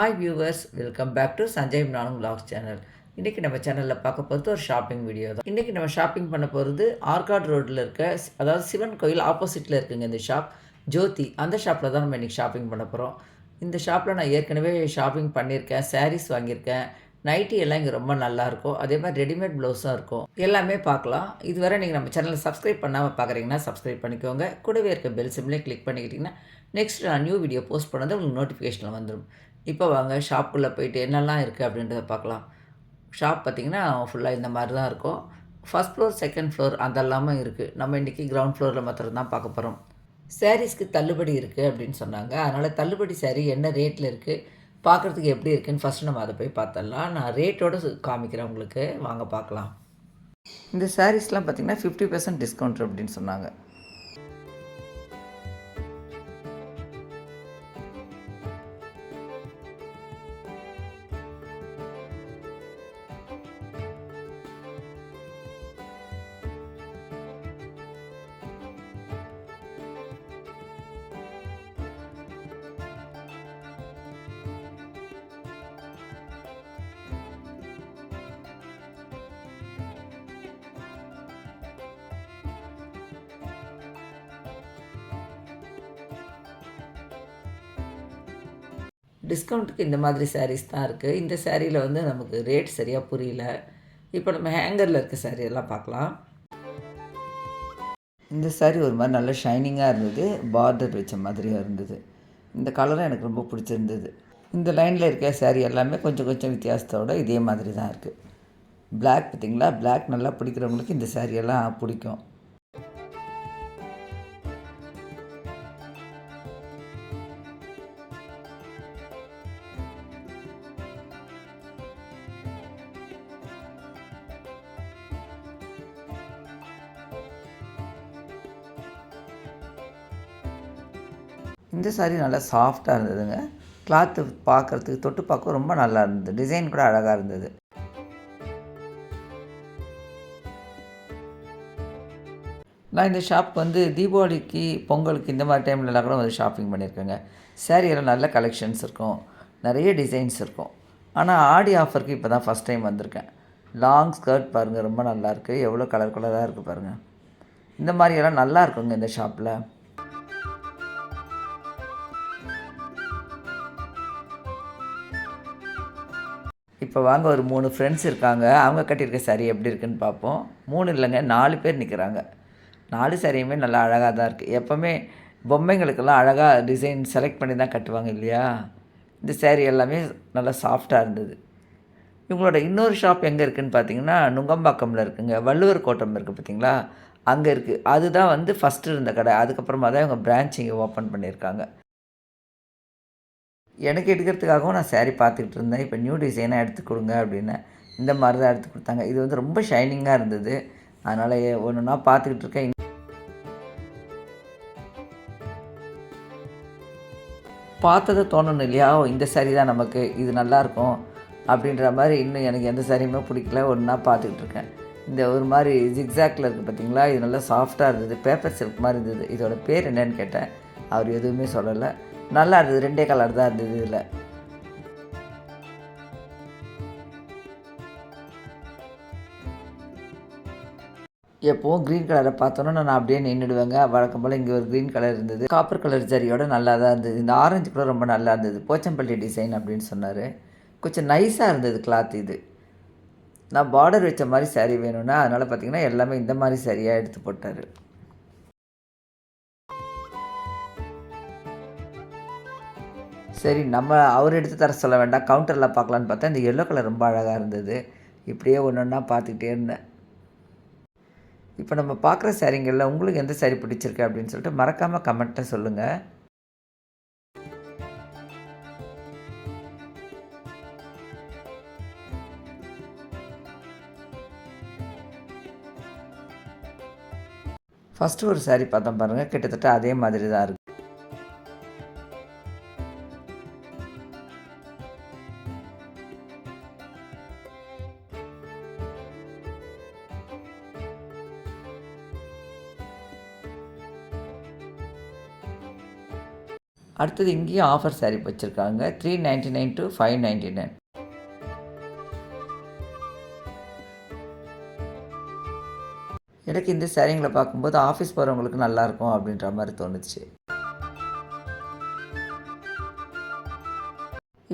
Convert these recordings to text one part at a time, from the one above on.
Hi viewers welcome back to Sanjay நானும் vlogs channel இன்றைக்கி நம்ம சேனலில் பார்க்க போகிறது ஒரு ஷாப்பிங் வீடியோ தான். இன்றைக்கி நம்ம ஷாப்பிங் பண்ண போகிறது ஆர்காட் ரோட்டில் இருக்க அதாவது சிவன் கோயில் ஆப்போசிட்டில் இருக்குங்க இந்த ஷாப் ஜோதி அந்த ஷாப்பில் தான் நம்ம இன்றைக்கி ஷாப்பிங் பண்ண போகிறோம் இந்த ஷாப்பில் நான் ஏற்கனவே ஷாப்பிங் பண்ணியிருக்கேன் சாரீஸ் வாங்கியிருக்கேன். நைட்டி எல்லாம் இங்கே ரொம்ப நல்லாயிருக்கும் அதே மாதிரி ரெடிமேட் ப்ளவுஸும் இருக்கும். எல்லாமே பார்க்கலாம். இதுவரை நீங்கள் நம்ம சேனலை சப்ஸ்கிரைப் பண்ணாமல் பார்க்குறீங்கன்னா சப்ஸ்கிரைப் பண்ணிக்கோங்க. கூடவே இருக்க பெல் சிம்லேயே கிளிக் பண்ணிக்கிட்டிங்கன்னா நெக்ஸ்ட் நான் நியூ வீடியோ போஸ்ட் பண்ணது உங்களுக்கு நோட்டிஃபிகேஷனில் வந்துடும் இப்போ வாங்க ஷாப்புக்குள்ளே போயிட்டு என்னெல்லாம் இருக்குது அப்படின்றத பார்க்கலாம் ஷாப் பார்த்திங்கன்னா ஃபுல்லாக இந்த மாதிரி தான் இருக்கும். ஃபஸ்ட் ஃப்ளோர் செகண்ட் ஃப்ளோர் அதெல்லாமே இருக்குது நம்ம இன்றைக்கி கிரவுண்ட் ஃப்ளோரில் மாத்திரம்தான் பார்க்க போகிறோம் சாரீஸ்க்கு தள்ளுபடி இருக்குது அப்படின்னு சொன்னாங்க. அதனால் தள்ளுபடி சாரீ என்ன ரேட்டில் இருக்குது பார்க்குறதுக்கு எப்படி இருக்குன்னு ஃபஸ்ட்டு நம்ம அதை போய் பார்த்துடலாம். நான் ரேட்டோடு காமிக்கிறேன் உங்களுக்கு. வாங்க பார்க்கலாம். இந்த சாரீஸ்லாம் பார்த்திங்கன்னா ஃபிஃப்டி பர்சன்ட் டிஸ்கவுண்ட் அப்படின்னு சொன்னாங்க. டிஸ்கவுண்ட்டுக்கு இந்த மாதிரி சாரீஸ் தான் இருக்குது இந்த சாரியில் வந்து நமக்கு ரேட் சரியாக புரியல. இப்போ நம்ம ஹேங்கரில் இருக்க saree எல்லாம் பார்க்கலாம். இந்த saree ஒரு மாதிரி நல்ல ஷைனிங்காக இருந்தது. பார்டர் வச்ச மாதிரியும் இருந்தது. இந்த கலரும் எனக்கு ரொம்ப பிடிச்சிருந்தது. இந்த லைனில் இருக்க saree எல்லாமே கொஞ்சம் கொஞ்சம் வித்தியாசத்தோடு இதே மாதிரி தான் இருக்குது பிளாக் பார்த்திங்களா? பிளாக் நல்லா பிடிக்கிறவங்களுக்கு இந்த சாரியெல்லாம் பிடிக்கும். இந்த saree நல்லா சாஃப்டாக இருந்ததுங்க. கிளாத்து பார்க்குறதுக்கு தொட்டு பார்க்க ரொம்ப நல்லா இருந்தது. டிசைன் கூட அழகாக இருந்தது. நான் இந்த ஷாப் வந்து தீபாவளிக்கு பொங்கலுக்கு இந்த மாதிரி டைம்லலாம் கூட வந்து ஷாப்பிங் பண்ணியிருக்கேங்க. சேரீயெல்லாம் நல்ல கலெக்ஷன்ஸ் இருக்கும். நிறைய டிசைன்ஸ் இருக்கும். ஆனால் ஆடி ஆஃபருக்கு இப்போ தான் ஃபஸ்ட் டைம் வந்திருக்கேன். லாங் ஸ்கர்ட் பாருங்கள் ரொம்ப நல்லாயிருக்கு எவ்வளோ கலர் கலராக இருக்குது பாருங்கள் இந்த மாதிரியெல்லாம் நல்லா இருக்குங்க இந்த ஷாப்பில் இப்போ வாங்க ஒரு மூணு ஃப்ரெண்ட்ஸ் இருக்காங்க. அவங்க கட்டியிருக்க saree எப்படி இருக்குன்னு பார்ப்போம். மூணு இல்லைங்க நாலு பேர் நிற்கிறாங்க நாலு சாரியுமே நல்லா அழகாக தான் இருக்குது எப்போவுமே பொம்மைங்களுக்கெல்லாம் அழகாக டிசைன் செலக்ட் பண்ணி தான் கட்டுவாங்க இல்லையா? இந்த சேரீ எல்லாமே நல்லா சாஃப்டாக இருந்தது. இவங்களோட இன்னொரு ஷாப் எங்கே இருக்குதுன்னு பார்த்தீங்கன்னா நுங்கம்பாக்கமில் இருக்குங்க. வள்ளுவர் கோட்டம் இருக்குது பார்த்தீங்களா? அங்கே இருக்குது அதுதான் வந்து ஃபஸ்ட்டு இருந்த கடை. அதுக்கப்புறமா தான் இவங்க பிரான்ச் இங்கே ஓப்பன் பண்ணியிருக்காங்க. எனக்கு எடுக்கிறதுக்காகவும் நான் சேரீ பார்த்துக்கிட்டு இருந்தேன். இப்போ நியூ டிசைனாக எடுத்து கொடுங்க அப்படின்னு இந்த மாதிரி தான் எடுத்து கொடுத்தாங்க. இது வந்து ரொம்ப ஷைனிங்காக இருந்தது. அதனால் ஒன்று ஒன்றா பார்த்துக்கிட்டு இருக்கேன். பார்த்ததை தோணணும் இல்லையா? இந்த saree தான் நமக்கு இது நல்லாயிருக்கும் அப்படின்ற மாதிரி இன்னும் எனக்கு எந்த சாரியுமே பிடிக்கல. ஒன்றா பார்த்துக்கிட்டு இருக்கேன். இந்த ஒரு மாதிரி ஜிக்ஸாக்டில் இருக்குது பார்த்தீங்களா இது நல்லா சாஃப்டாக இருந்தது. பேப்பர் சில்க் மாதிரி இருந்தது. இதோட பேர் என்னன்னு கேட்டேன். அவர் எதுவுமே சொல்லலை. நல்லா இருந்தது ரெண்டே கலர் தான் இருந்தது இதில். எப்போவும் க்ரீன் கலரை பார்த்தோன்னா நான் அப்படியே நின்றுடுவேங்க வழக்கம் போல் இங்கே ஒரு க்ரீன் கலர் இருந்தது. காப்பர் கலர் ஜரியோட நல்லா தான் இருந்தது. இந்த ஆரஞ்சு கலர் ரொம்ப நல்லா இருந்தது. போச்சம்பள்ளி டிசைன் அப்படின்னு சொன்னார். கொஞ்சம் நைஸாக இருந்தது கிளாத் இது. நான் பார்டர் வச்ச மாதிரி saree வேணும்னா அதனால் பார்த்தீங்கன்னா எல்லாமே இந்த மாதிரி சரியாக எடுத்து போட்டார். சரி நம்ம அவர் எடுத்து தர சொல்ல வேண்டாம். கவுண்டரில் பார்க்கலான்னு பார்த்தா இந்த எல்லோ கலர் ரொம்ப அழகாக இருந்தது. இப்படியே ஒன்று ஒன்றா பார்த்துக்கிட்டே இருந்தேன். இப்போ நம்ம பார்க்குற சாரீங்களில் உங்களுக்கு எந்த saree பிடிச்சிருக்கு அப்படின்னு சொல்லிட்டு மறக்காமல் கமெண்ட்டில் சொல்லுங்கள் ஃபஸ்ட்டு ஒரு saree பார்த்தோம் பாருங்கள் கிட்டத்தட்ட அதே மாதிரி தான் இருக்குது அடுத்தது இங்கேயும் ஆஃபர் saree வச்சுருக்காங்க. Three ninety nine to five ninety nine எனக்கு இந்த சேரீங்களை பார்க்கும்போது ஆஃபீஸ் போகிறவங்களுக்கு நல்லாயிருக்கும் அப்படின்ற மாதிரி தோணுச்சு.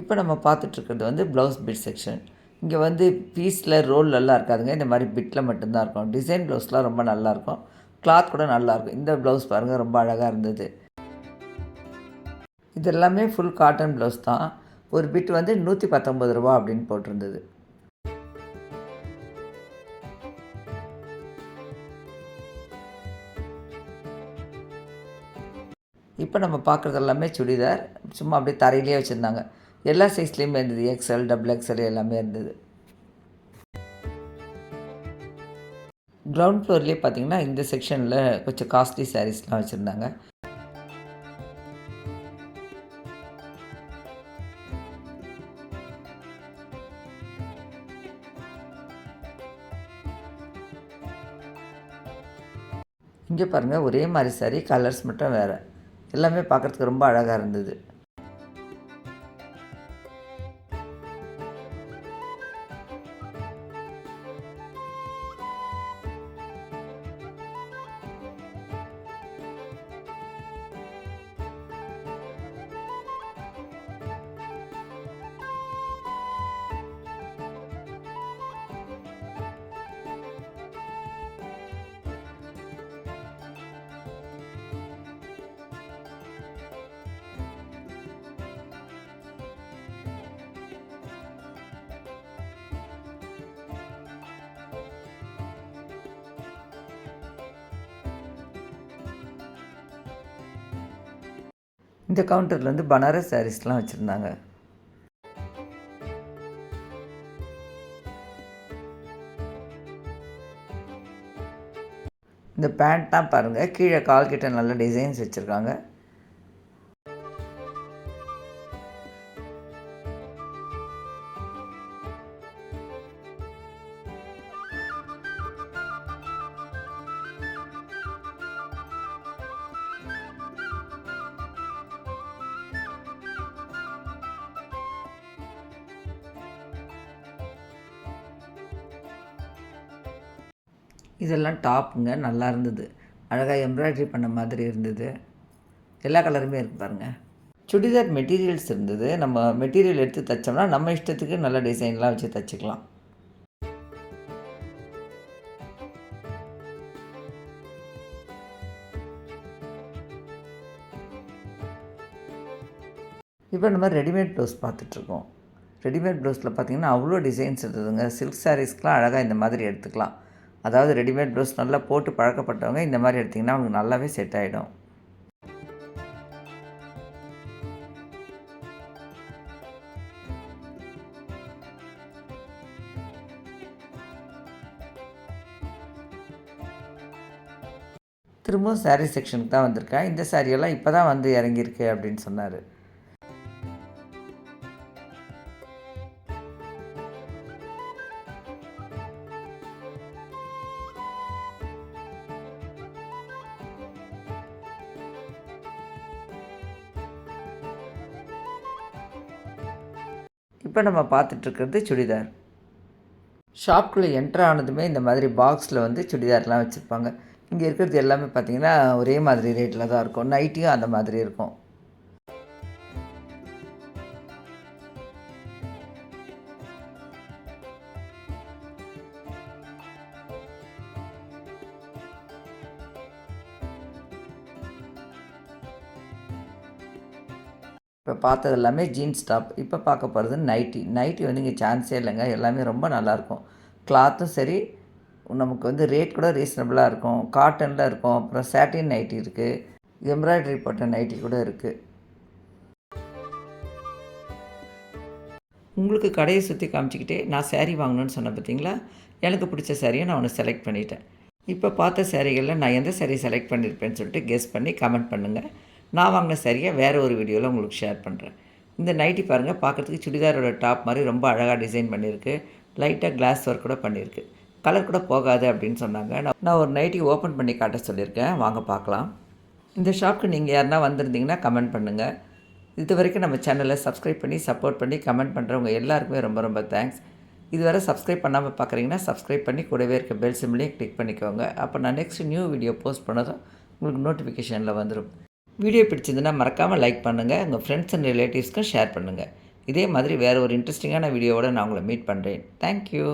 இப்போ நம்ம பார்த்துட்ருக்கிறது வந்து ப்ளவுஸ் பிட் செக்ஷன் இங்கே வந்து பீஸில் ரோல்லெல்லாம் இருக்காதுங்க. இந்த மாதிரி பிட்டில் மட்டும்தான் இருக்கும். டிசைன் ப்ளவுஸ்லாம் ரொம்ப நல்லாயிருக்கும். கிளாத் கூட நல்லாயிருக்கும். இந்த ப்ளவுஸ் பாருங்கள் ரொம்ப அழகாக இருந்தது. இது எல்லாமே ஃபுல் காட்டன் ப்ளவுஸ் தான். ஒரு பிட் வந்து நூற்றி பத்தொம்பது ரூபா அப்படின்னு போட்டிருந்தது. இப்போ நம்ம பார்க்குறது எல்லாமே சுடிதார். சும்மா அப்படியே தரையிலேயே வச்சுருந்தாங்க. எல்லா சைஸ்லேயுமே இருந்தது. எக்ஸ்எல் டபுள் எக்ஸ்எல் எல்லாமே இருந்தது. கிரவுண்ட் ஃப்ளோர்லேயே பார்த்தீங்கன்னா இந்த செக்ஷனில் கொஞ்சம் காஸ்ட்லி சாரீஸ்லாம் வச்சுருந்தாங்க. இங்கே பாருங்கள் ஒரே மாதிரி சரி கலர்ஸ் மட்டும் வேறு. எல்லாமே பார்க்குறதுக்கு ரொம்ப அழகாக இருந்தது. இந்த கவுண்டரில் வந்து பனாரஸ் சாரீஸ்லாம் வச்சுருந்தாங்க. இந்த பேண்ட்லாம் பாருங்கள் கீழே கால் கிட்ட நல்ல டிசைன்ஸ் வச்சுருக்காங்க. இதெல்லாம் டாப்புங்க நல்லா இருந்தது. அழகாக எம்ப்ராய்ட்ரி பண்ண மாதிரி இருந்தது. எல்லா கலருமே இருக்கு பாருங்கள் சுடிதார் மெட்டீரியல்ஸ் இருந்தது. நம்ம மெட்டீரியல் எடுத்து தைச்சோம்னா நம்ம இஷ்டத்துக்கு நல்ல டிசைன்லாம் வச்சு தைச்சிக்கலாம். இப்போ நம்ம ரெடிமேட் ப்ளவுஸ் பார்த்துட்ருக்கோம். ரெடிமேட் ப்ளவுஸில் பார்த்தீங்கன்னா அவ்வளோ டிசைன்ஸ் இருந்ததுங்க. சில்க் சாரீஸ்க்கெலாம் அழகாக இந்த மாதிரி எடுத்துக்கலாம். அதாவது ரெடிமேட் ப்ளவுஸ் நல்லா போட்டு பழக்கப்பட்டவங்க இந்த மாதிரி எடுத்திங்கன்னா அவங்களுக்கு நல்லாவே செட் ஆகிடும் திரும்பவும் சாரீ செக்ஷனுக்கு தான் வந்திருக்கேன். இந்த சாரியெல்லாம் இப்போ தான் வந்து இறங்கியிருக்கு அப்படின்னு சொன்னார். இப்போ நம்ம பார்த்துட்ருக்கிறது சுடிதார். ஷாப்குள்ளே என்ட்ரு ஆனதுமே இந்த மாதிரி பாக்ஸில் வந்து சுடிதார்லாம் வச்சுருப்பாங்க. இங்கே இருக்கிறது எல்லாமே பார்த்தீங்கன்னா ஒரே மாதிரி ரேட்டில் தான் இருக்கும். நைட்டியும் அந்த மாதிரி இருக்கும். இப்போ பார்த்தது எல்லாமே ஜீன்ஸ் டாப் இப்போ பார்க்க போகிறது நைட்டி நைட்டி வந்து இங்கே சான்ஸே இல்லைங்க. எல்லாமே ரொம்ப நல்லாயிருக்கும். கிளாத்தும் சரி நமக்கு வந்து ரேட் கூட ரீசனபிளாக இருக்கும். காட்டனில் இருக்கும். அப்புறம் சாட்டின் நைட்டி இருக்குது எம்ப்ராய்டரி போட்ட நைட்டி கூட இருக்குது உங்களுக்கு கடையை சுற்றி காமிச்சிக்கிட்டே நான் சேரீ வாங்கணும்னு சொன்னேன் பார்த்தீங்களா? எனக்கு பிடிச்ச சேரீயை நான் ஒன்று செலக்ட் பண்ணிட்டேன். இப்போ பார்த்த சேரீகளில் நான் எந்த சேரீ செலக்ட் பண்ணியிருப்பேன்னு சொல்லிட்டு கெஸ் பண்ணி கமெண்ட் பண்ணுங்கள் நான் வாங்கின சரியாக வேறு ஒரு வீடியோவில் உங்களுக்கு ஷேர் பண்ணுறேன் இந்த நைட்டி பாருங்கள் பார்க்குறதுக்கு சுடிதாரோட டாப் மாதிரி ரொம்ப அழகாக டிசைன் பண்ணியிருக்கு. லைட்டாக கிளாஸ் ஒர்க் கூட பண்ணியிருக்கு. கலர் கூட போகாது அப்படின்னு சொன்னாங்க. நான் ஒரு நைட்டி ஓப்பன் பண்ணி காட்ட சொல்லியிருக்கேன். வாங்க பார்க்கலாம். இந்த ஷாப்க்கு நீங்கள் யாருனா வந்திருந்தீங்கன்னா கமெண்ட் பண்ணுங்கள் இது வரைக்கும் நம்ம சேனலை சப்ஸ்கிரைப் பண்ணி சப்போர்ட் பண்ணி கமெண்ட் பண்ணுறவங்க எல்லாருக்குமே ரொம்ப ரொம்ப தேங்க்ஸ் இதுவரை சப்ஸ்கிரைப் பண்ணாமல் பார்க்குறீங்கன்னா சப்ஸ்கிரைப் பண்ணி கூடவே இருக்க பெல் சிம்லேயே கிளிக் பண்ணிக்கோங்க. அப்போ நான் நெக்ஸ்ட் நியூ வீடியோ போஸ்ட் பண்ணதும் உங்களுக்கு நோட்டிஃபிகேஷனில் வந்துடும் வீடியோ பிடிச்சிருந்துன்னா மறக்காமல் லைக் பண்ணுங்கள் உங்கள் ஃப்ரெண்ட்ஸ் அண்ட் ரிலேட்டிவ்ஸ்க்கும் ஷேர் பண்ணுங்கள் இதே மாதிரி வேறு ஒரு இன்ட்ரெஸ்டிங்கான வீடியோவோட நான் உங்களை மீட் பண்ணுறேன் தேங்க்யூ